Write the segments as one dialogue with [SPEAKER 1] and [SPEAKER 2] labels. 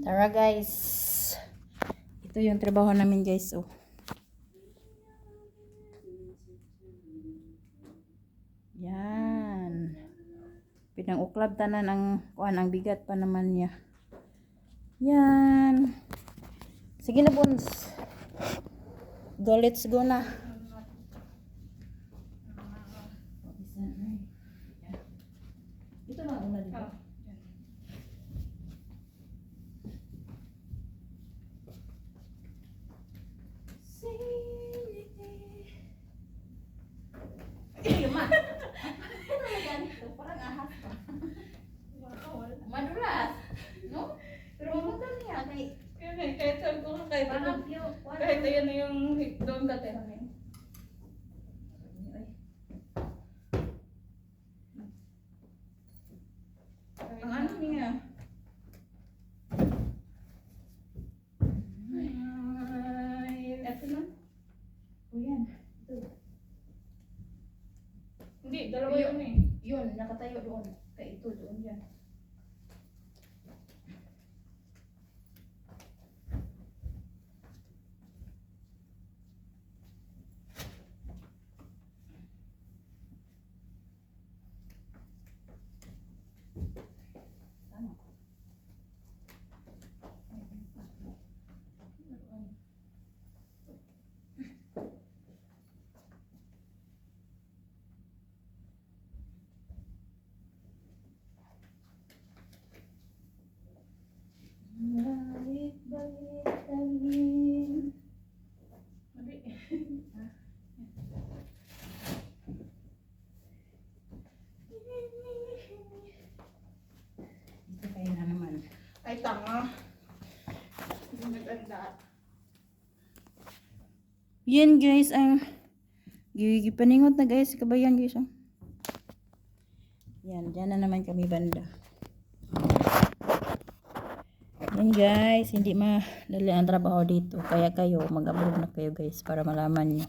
[SPEAKER 1] Tara guys. Ito yung trabaho namin guys. Oh. Yan. Pinang-uklab tanan ang kuan ang bigat pa naman niya. Yan. Sige na buns. Go let's go na. Ito na una dito.
[SPEAKER 2] Oh, yan.
[SPEAKER 1] Ay, ma. Ano na ganito? Madulas. No? Pero maganda niya. Kay,
[SPEAKER 2] Yun eh, kahit sabi ko kahit
[SPEAKER 1] parang yung,
[SPEAKER 2] kahit ayan na yung doon dati namin. Ang ano niya? Eto na.
[SPEAKER 1] O yan.
[SPEAKER 2] Hindi, dalawa yun eh.
[SPEAKER 1] Yun, nakatayo doon. Kay ito doon yan. Tama. Balik-balik tangin.
[SPEAKER 2] Mali.
[SPEAKER 1] Ito kayo na naman.
[SPEAKER 2] Ay, tanga. Hindi naganda.
[SPEAKER 1] Yan guys, ang gigipaningot na guys, kabayan guys. Oh. Yan, dyan na naman kami banda. Yan guys, hindi madali ang trabaho dito. Kaya kayo, mag-abroad na kayo guys para malaman nyo.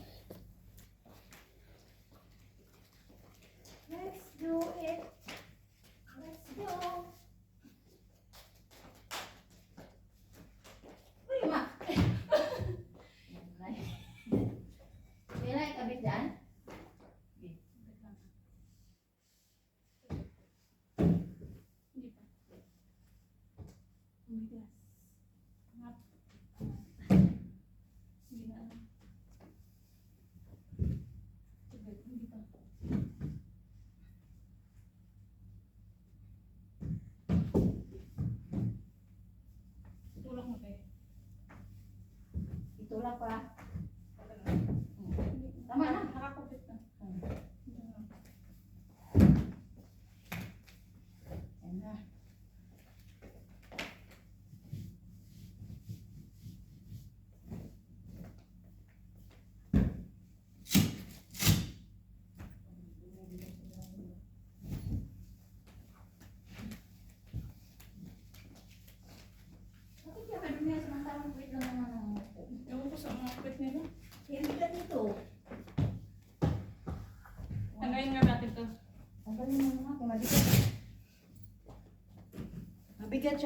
[SPEAKER 1] รักว่า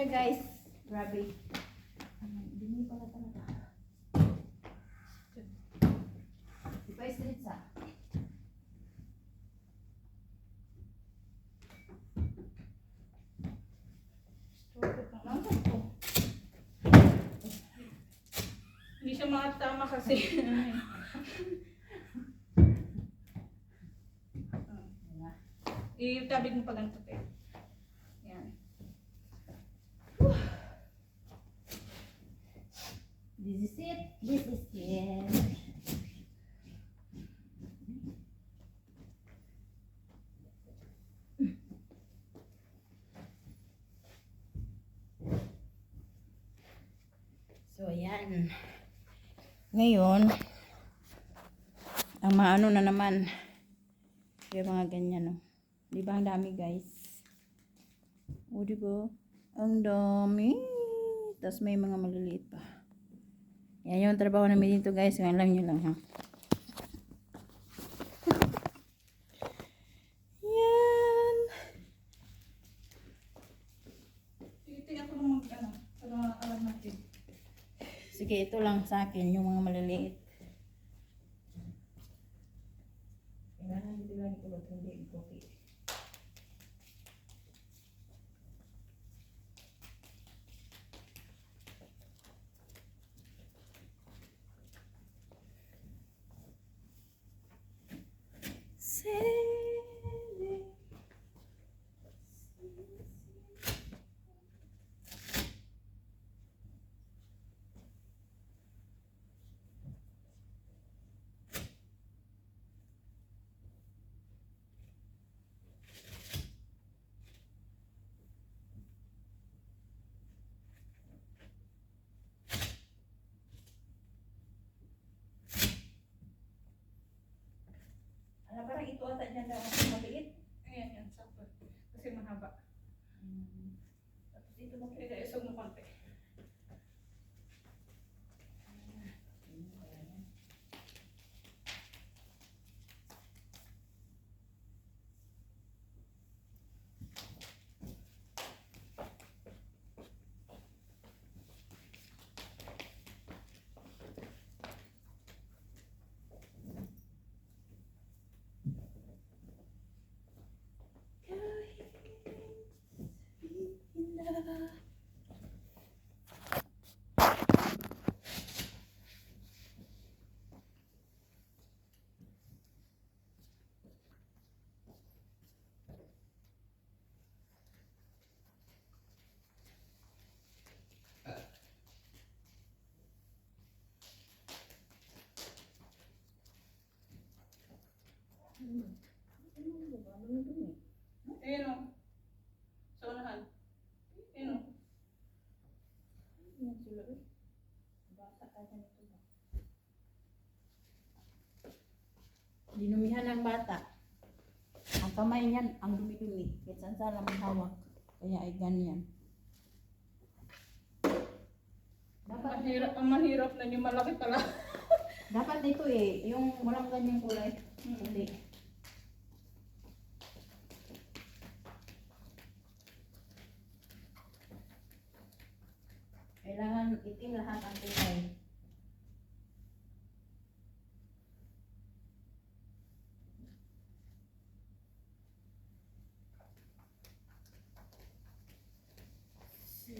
[SPEAKER 1] siya guys. Grabe. Hindi pala talaga. Di pa street sa.
[SPEAKER 2] Hindi siya makatama kasi. Itabig mo pa ganito tayo. Yan.
[SPEAKER 1] This is it. This is it. So, ayan. Ngayon, ang maano na naman, yung mga ganyan, no? Di ba ang dami, guys? O, di ba? Ang dami. Tapos may mga maliliit pa. Yan yung trabaho namin dito guys. Ngayon lang nyo lang ha. Yan.
[SPEAKER 2] Titig ako ng mag-ano. Para alam natin.
[SPEAKER 1] Sige, ito lang sa akin yung mga maliliit. Ata dyan daw ang maliit.
[SPEAKER 2] Ayan, yan. Sakto. Kasi mahaba.
[SPEAKER 1] Tapos dito mo
[SPEAKER 2] Kaya isog mo konti. Ayan o. Sa unahan. Ayan o.
[SPEAKER 1] Dinumihan ng bata. Ang kamay niyan, ang dumi-dumi. Kahit saan saan lang hawak. Kaya ay ganyan. Dapat,
[SPEAKER 2] Mahirap, ang mahirap na yung malaki pala.
[SPEAKER 1] dapat dito eh, yung walang ganyang kulay. Hindi. Kailangan itim lahat ang kulay.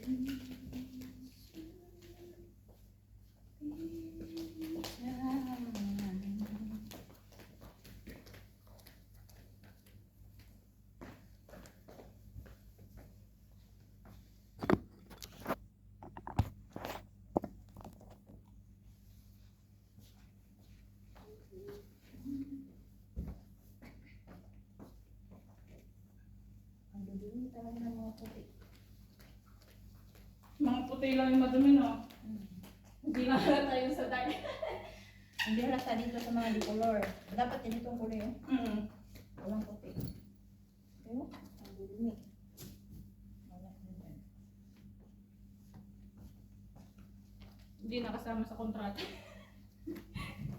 [SPEAKER 1] Ang talaga ng mga puti.
[SPEAKER 2] Mga puti lang yung madumi, no? Hindi na halata yung sa dark.
[SPEAKER 1] Hindi halata dito sa mga decolor. Dapat din itong kulay oh.
[SPEAKER 2] Mm.
[SPEAKER 1] Walang puti. Ang dudumi. Wala na yan.
[SPEAKER 2] Hindi nakasama sa kontrata.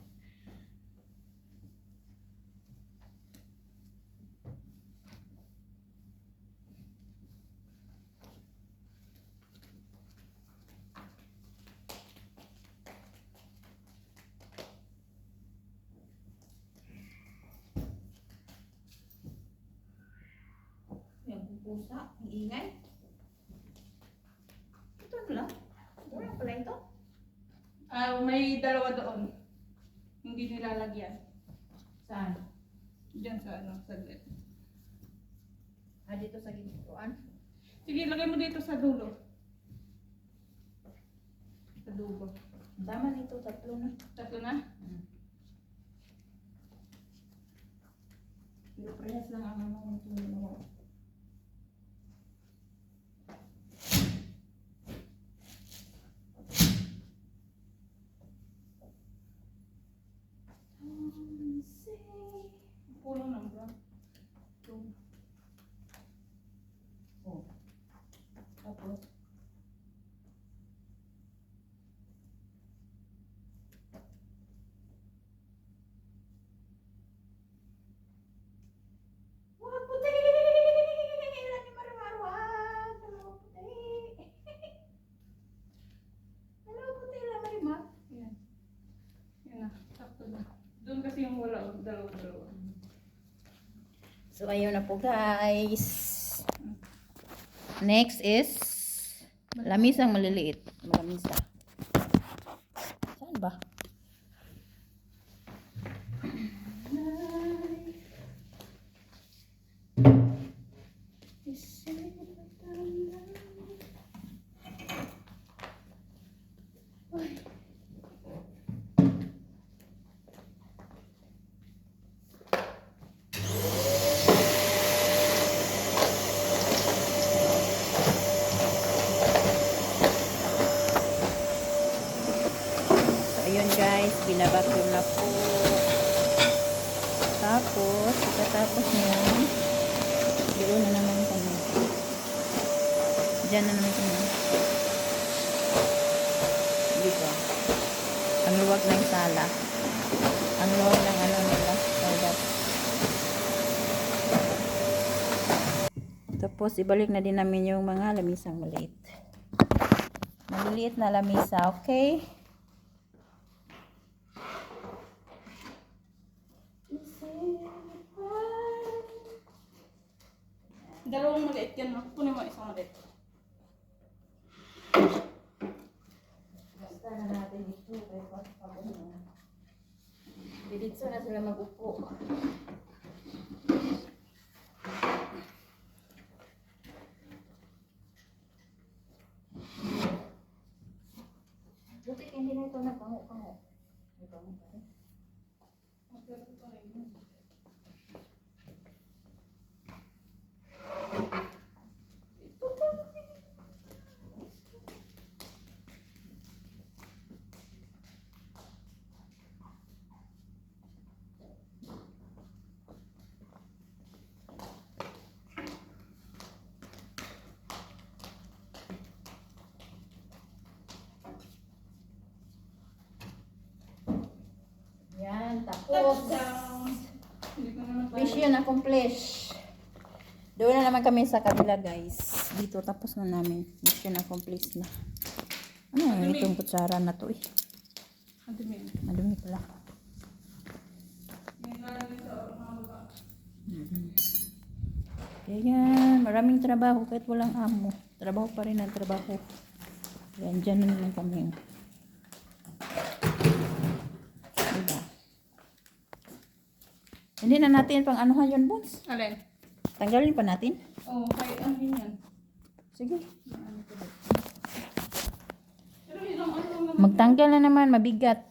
[SPEAKER 1] Yung pusa, ang ingay. Ito na lang. Wala pala ito.
[SPEAKER 2] Ah, may dalawa doon. Hindi nilalagyan.
[SPEAKER 1] Saan?
[SPEAKER 2] Diyan sa ano, sa lid.
[SPEAKER 1] Ah, dito sa gintuan.
[SPEAKER 2] Sige, lagay mo dito sa dulo. Sa dulo.
[SPEAKER 1] Tama nito, tatlo na.
[SPEAKER 2] Tatlo na?
[SPEAKER 1] Pero parehas lang ang ano ito. ano.
[SPEAKER 2] Pulo ng brown. Two.
[SPEAKER 1] Oh. Tapos,
[SPEAKER 2] Wah, puti!
[SPEAKER 1] So, ayun na po guys. Next is lamisang maliliit. Malamisa. Saan ba? So, ayun guys, binabakyum na po. Tapos, pagkatapos nyo, doon na naman kami. Diyan na naman kami. Dito. Ang luwag ng sala. Ang luwag ng ano nila. Toilet. Tapos, ibalik na din namin yung mga lamisang maliit. Maliliit na lamisa, okay?
[SPEAKER 2] Dalawang maliit yan, no? Kunin mo isang maliit.
[SPEAKER 1] Basta na natin ito. Diditso na sila mag-upo. Buti hindi na ito. May tapos. Mission accomplished. Doon na naman kami sa kabila, guys. Dito, tapos na namin. Mission accomplished na. Ano yung itong kutsara na to eh?
[SPEAKER 2] Ang dumi.
[SPEAKER 1] Madumi pala.
[SPEAKER 2] Yung lalagay sa mga baba.
[SPEAKER 1] Kaya yan, maraming trabaho kahit walang amo. Trabaho pa rin ang trabaho. Yan, dyan na naman kami. Diba? Hindi na natin pang anuhan yun, Bones.
[SPEAKER 2] Alin?
[SPEAKER 1] Tanggalin pa natin.
[SPEAKER 2] Oo, oh, kaya ano yun yan?
[SPEAKER 1] Sige.
[SPEAKER 2] Pero yun ang ano lang.
[SPEAKER 1] Magtanggal na naman, mabigat.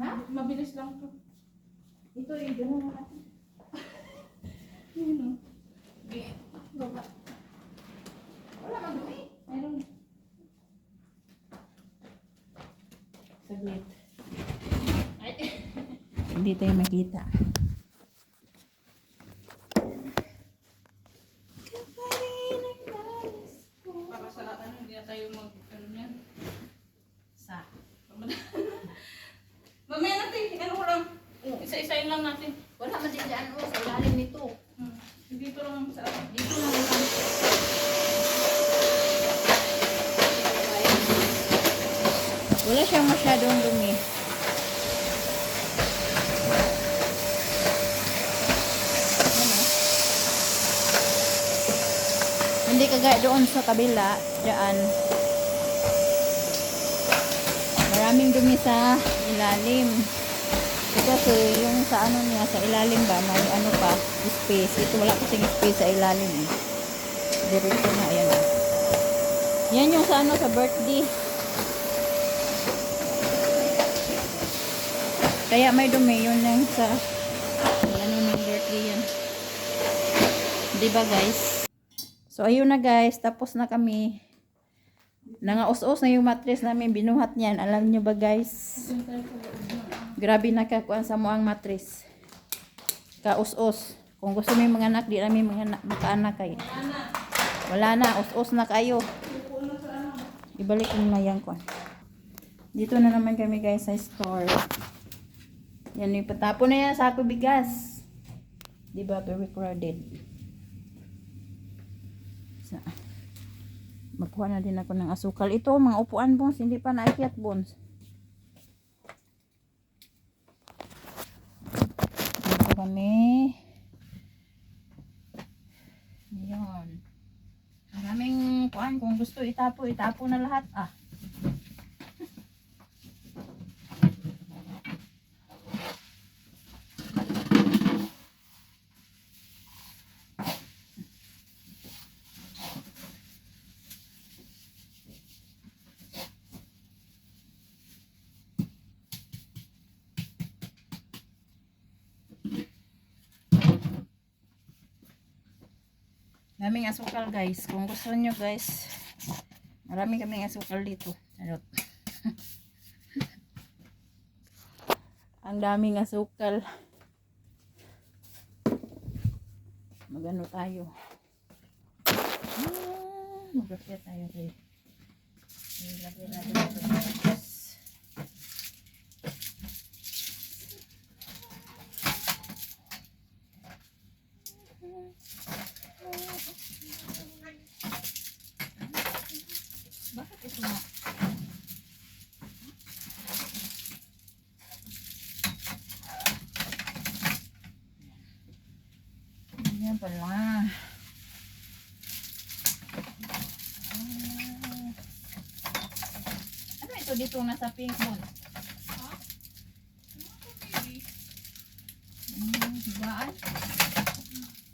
[SPEAKER 2] Ha? Mabilis lang to.
[SPEAKER 1] Ito yung gano'n natin.
[SPEAKER 2] Yun o. Okay. Baba.
[SPEAKER 1] Wala madumi.
[SPEAKER 2] Meron.
[SPEAKER 1] Saglit. Hindi tayo makita.
[SPEAKER 2] Para sa ano, hindi na tayo mag, ano yan.
[SPEAKER 1] Sa.
[SPEAKER 2] Mamaya natin, ano ko lang. Isa-isayin lang natin.
[SPEAKER 1] Wala man din dyan, oh, sa ilalim nito.
[SPEAKER 2] Hmm. Dito lang sa ano.
[SPEAKER 1] Dito lang naman. Wala siyang masyadong dumi. Yan, oh. Hindi kagaya doon sa kabila, dyan. Maraming dumi sa ilalim. Kasi yung sa ano niya, sa ilalim ba, may ano pa, space. Ito wala kasing space sa ilalim eh. Diretso na, ayan. oh. Yan yung sa ano, sa birthday. Kaya may dumi yun lang sa ano ng birthday yan. Di ba guys? So ayun na guys, tapos na kami. Nangaus-us na yung mattress namin, binuhat niyan. Alam nyo ba guys? Grabe nakakuan sa mo ang mattress. Kaus-us. Kung gusto yung mga anak, di namin mga anak, makaanak kayo. Wala na, us-us na kayo. Ibalik ko na yan ko. Dito na naman kami guys sa store. Yan yung patapon na yan sa ako bigas. Di ba very na magkuha na din ako ng asukal. Ito mga upuan bones hindi pa naikyat bones dito kami. Yun maraming kuan kung gusto itapo itapo na lahat. Ah. Daming asukal guys. Kung gusto nyo guys, marami kaming asukal dito. Charot. Ang daming asukal. Magano tayo. Ah, Magkakit tayo guys. Ilagay natin ito sa box. Bakit ito na? Ganyan pala. Ah. Ano ito dito nasa pink mo? Hmm, higaan.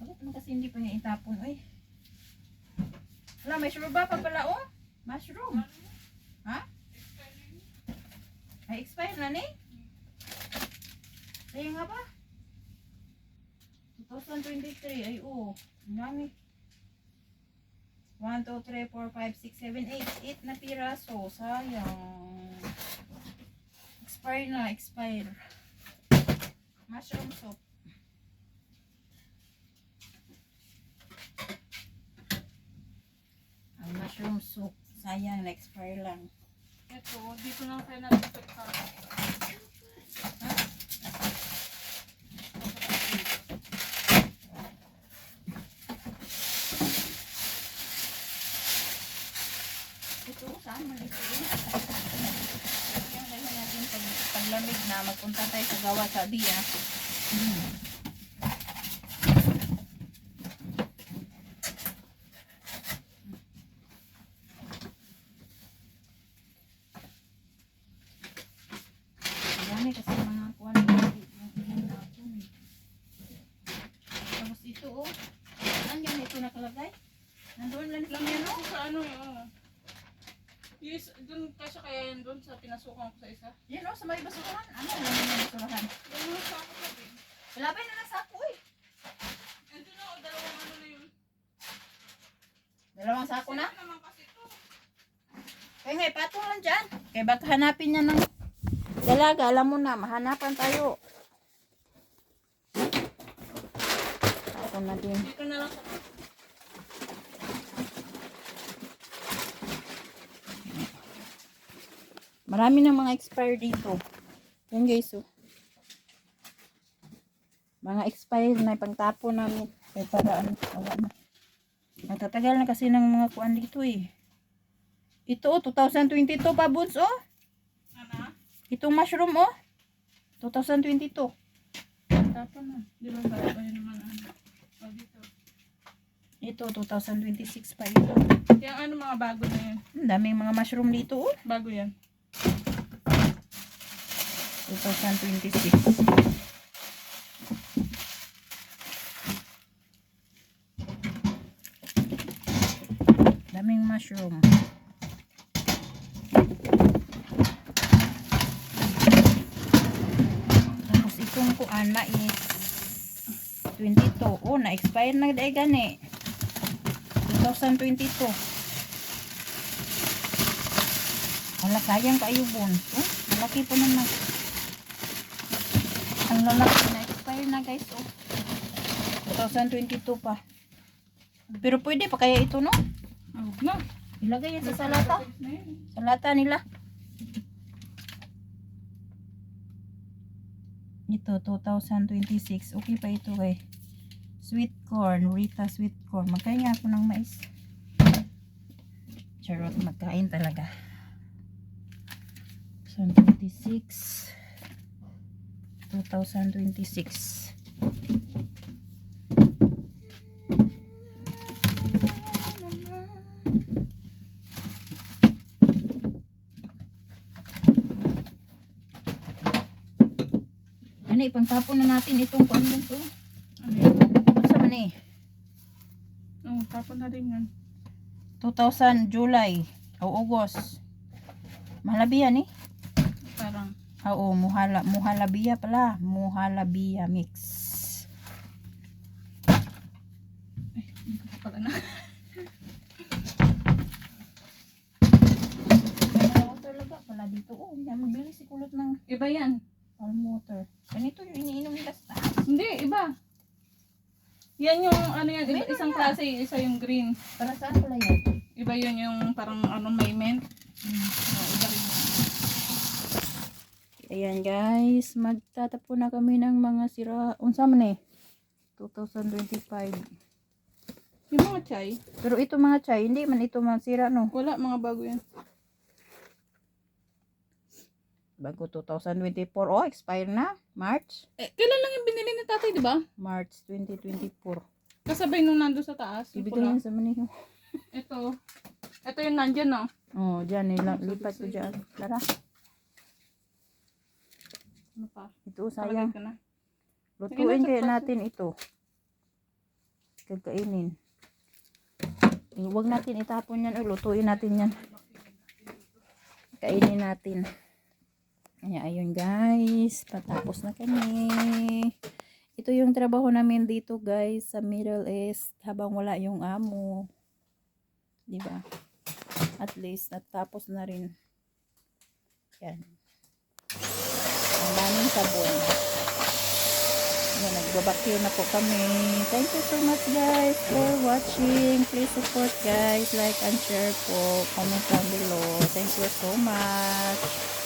[SPEAKER 1] Bakit mo kasi hindi pa niya itapon? Uy. Wala, may shruba pa pala oh. Mushroom. Ha? Ay, expire na ni? Kaya nga ba? 2023, ay oo. Ang dami. 1, 2, 3, 4, 5, 6, 7, 8. 8 na piraso. Sayang. Expire na, expire. Mushroom soup. Ang mushroom soup. Sayang, na-expire lang.
[SPEAKER 2] Ito, dito lang tayo natin sa
[SPEAKER 1] Ito, saan mo dito rin? Yung dahil natin pag, paglamig na, magpunta tayo sa gawa sa Dia. Marami kasi mga kuwan dito. Yung hapon eh. Tapos ito oh. Saan yan ito nakalagay? Nandoon lang
[SPEAKER 2] Lang
[SPEAKER 1] yan
[SPEAKER 2] yan
[SPEAKER 1] oh.
[SPEAKER 2] ako sa ano eh. oh. Yes, dun kasi kaya yan dun sa pinasukan ko sa isa.
[SPEAKER 1] Yan o, sa may basurahan. Ano ang laman ng basurahan?
[SPEAKER 2] Yan mo sa ako sabi.
[SPEAKER 1] Malapay na lang sa ako eh.
[SPEAKER 2] Ito na, o dalawang ano na yun.
[SPEAKER 1] Dalawang sako na.
[SPEAKER 2] Naman kasi ito.
[SPEAKER 1] Kaya nga, ipatong lang dyan. Kaya baka hanapin niya ng dalaga. Alam mo na, mahanapan tayo. Ako na din.
[SPEAKER 2] Dito na lang sa
[SPEAKER 1] Marami ng mga expire dito. Yan guys, oh. Mga expire na ipangtapo namin. Kaya para ano, awa na. Nagtatagal na kasi ng mga kuan dito eh. Ito oh, 2022 pa buns oh.
[SPEAKER 2] Ano?
[SPEAKER 1] Itong mushroom oh. 2022.
[SPEAKER 2] Tapon na. Di ba ba? Naman ano. O dito.
[SPEAKER 1] Ito 2026 pa ito.
[SPEAKER 2] Yung ano mga bago na yan.
[SPEAKER 1] Ang daming mga mushroom dito oh.
[SPEAKER 2] Bago yan.
[SPEAKER 1] 2026. Daming mushroom. Tapos itong kuan mais 22. Oh, na-expire na dahil gani. 2022. Wala sayang kayo bon. Oh, malaki po naman. Ang lalaki na expire na guys. Oh. 2022 pa. Pero pwede pa kaya ito no?
[SPEAKER 2] Na.
[SPEAKER 1] Ilagay yan sa salata.
[SPEAKER 2] Na yun.
[SPEAKER 1] Sa lata nila. Ito, 2026. Okay pa ito kay sweet corn. Rita sweet corn. Magkain nga ako ng mais. Charot, magkain talaga. 2026. 2026. Gani, pangtapon na natin itong kung ano to.
[SPEAKER 2] Ano yan?
[SPEAKER 1] Ano sa eh?
[SPEAKER 2] Oo, tapon na rin yan.
[SPEAKER 1] 2000 July o August. Mahalabiya ni?
[SPEAKER 2] Parang,
[SPEAKER 1] Oo, muhala, muhalabiya pala. Muhalabiya mix.
[SPEAKER 2] hindi ko pala na.
[SPEAKER 1] Palm talaga pala dito. Oh, hindi mabili si kulot ng
[SPEAKER 2] Iba yan.
[SPEAKER 1] palm water. Ganito yung iniinom nila sa taas.
[SPEAKER 2] Hindi, iba. Yan yung ano yan, iba,
[SPEAKER 1] Meron
[SPEAKER 2] isang
[SPEAKER 1] yan.
[SPEAKER 2] klase, isa yung green.
[SPEAKER 1] Para saan pala yan?
[SPEAKER 2] Iba yun yung parang ano may mint.
[SPEAKER 1] Ayan guys, magtatapo na kami ng mga sira. Unsa man eh? 2025.
[SPEAKER 2] Yung mga chai,
[SPEAKER 1] Pero ito mga chay, hindi man ito mga sira no.
[SPEAKER 2] wala, mga bago yan.
[SPEAKER 1] Bago 2024. Oh, expire na. March.
[SPEAKER 2] Eh, kailan lang yung binili ni tatay, di ba?
[SPEAKER 1] March 2024.
[SPEAKER 2] Kasabay nung nando sa taas. Yung
[SPEAKER 1] Ibig
[SPEAKER 2] pula.
[SPEAKER 1] ko sa maniho.
[SPEAKER 2] Ito. Ito yung nandyan, no?
[SPEAKER 1] Oh, dyan. Nilang, lipat ko dyan. Tara.
[SPEAKER 2] Ano pa?
[SPEAKER 1] Ito, sayang.
[SPEAKER 2] na.
[SPEAKER 1] Lutuin kaya natin ito. Kakainin. Eh, Huwag natin itapon yan. Lutuin natin yan. Kainin natin. Kaya ayun guys. Patapos na kami. Ito yung trabaho namin dito guys sa Middle East habang wala yung amo. 'Di ba? At least natapos na rin. Yan. Ang daming sabon. Yan, nagbabakyo na po kami. Thank you so much guys for watching. Please support guys. Like and share po. Comment down below. Thank you so much.